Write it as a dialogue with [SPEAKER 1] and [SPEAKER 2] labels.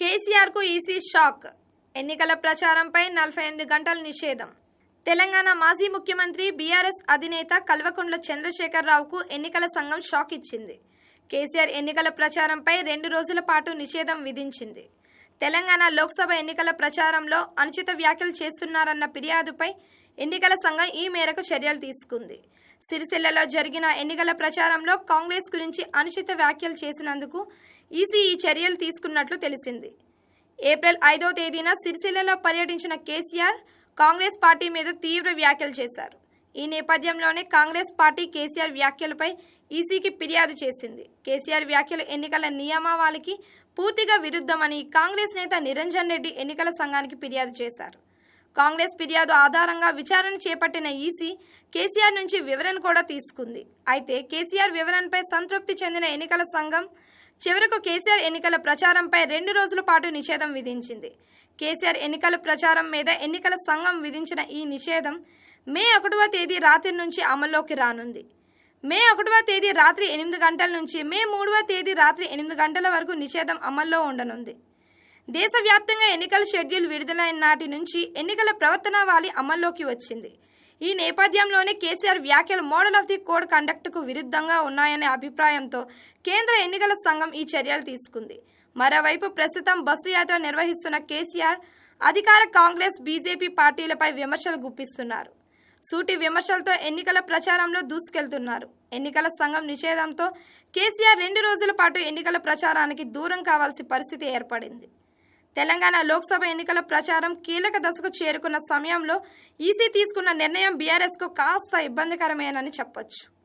[SPEAKER 1] కేసీఆర్కు EC shock. ఎన్నికల ప్రచారంపై నలభై ఎనిమిది గంటల నిషేధం. తెలంగాణ మాజీ ముఖ్యమంత్రి బీఆర్ఎస్ అధినేత కల్వకుంట్ల చంద్రశేఖరరావుకు ఎన్నికల సంఘం షాక్ ఇచ్చింది. కేసీఆర్ ఎన్నికల ప్రచారంపై రెండు రోజుల పాటు నిషేధం విధించింది. తెలంగాణ లోక్సభ ఎన్నికల ప్రచారంలో అనుచిత వ్యాఖ్యలు చేస్తున్నారన్న ఫిర్యాదుపై ఎన్నికల సంఘం ఈ మేరకు చర్యలు తీసుకుంది. సిరిసిల్లలో జరిగిన ఎన్నికల ప్రచారంలో కాంగ్రెస్ గురించి అనుచిత వ్యాఖ్యలు చేసినందుకు ఈసీ ఈ చర్యలు తీసుకున్నట్లు తెలిసింది. ఏప్రిల్ ఐదో తేదీన సిరిసిల్లలో పర్యటించిన కేసీఆర్ కాంగ్రెస్ పార్టీ మీద తీవ్ర వ్యాఖ్యలు చేశారు. ఈ నేపథ్యంలోనే కాంగ్రెస్ పార్టీ కేసీఆర్ వ్యాఖ్యలపై ఈసీకి ఫిర్యాదు చేసింది. కేసీఆర్ వ్యాఖ్యలు ఎన్నికల నియమావళికి పూర్తిగా విరుద్ధమని కాంగ్రెస్ నేత నిరంజన్ రెడ్డి ఎన్నికల సంఘానికి ఫిర్యాదు చేశారు. కాంగ్రెస్ ఫిర్యాదు ఆధారంగా విచారణ చేపట్టిన ఈసీ కేసీఆర్ నుంచి వివరణ కూడా తీసుకుంది. అయితే కేసీఆర్ వివరణపై సంతృప్తి చెందిన ఎన్నికల సంఘం చివరకు కేసీఆర్ ఎన్నికల ప్రచారంపై రెండు రోజుల పాటు నిషేధం విధించింది. కేసీఆర్ ఎన్నికల ప్రచారం మీద ఎన్నికల సంఘం విధించిన ఈ నిషేధం మే ఒకటవ తేదీ రాత్రి నుంచి అమల్లోకి రానుంది. మే ఒకటవ తేదీ రాత్రి ఎనిమిది గంటల నుంచి మే మూడవ తేదీ రాత్రి ఎనిమిది గంటల వరకు నిషేధం అమల్లో ఉండనుంది. దేశవ్యాప్తంగా ఎన్నికల షెడ్యూల్ విడుదలైన నాటి నుంచి ఎన్నికల ప్రవర్తనావళి అమల్లోకి వచ్చింది. ఈ నేపథ్యంలోనే కేసీఆర్ వ్యాఖ్యలు మోడల్ ఆఫ్ ది కోడ్ కండక్ట్కు విరుద్ధంగా ఉన్నాయనే అభిప్రాయంతో కేంద్ర ఎన్నికల సంఘం ఈ చర్యలు తీసుకుంది. మరోవైపు ప్రస్తుతం బస్సు యాత్ర నిర్వహిస్తున్న కేసీఆర్ అధికార కాంగ్రెస్ బీజేపీ పార్టీలపై విమర్శలు గుప్పిస్తున్నారు. సూటి విమర్శలతో ఎన్నికల ప్రచారంలో దూసుకెళ్తున్నారు. ఎన్నికల సంఘం నిషేధంతో కేసీఆర్ రెండు రోజుల పాటు ఎన్నికల ప్రచారానికి దూరం కావాల్సిన పరిస్థితి ఏర్పడింది. తెలంగాణ లోక్సభ ఎన్నికల ప్రచారం కీలక దశకు చేరుకున్న సమయంలో ఈసీ తీసుకున్న నిర్ణయం బీఆర్ఎస్కు కాస్త ఇబ్బందికరమేనని చెప్పొచ్చు.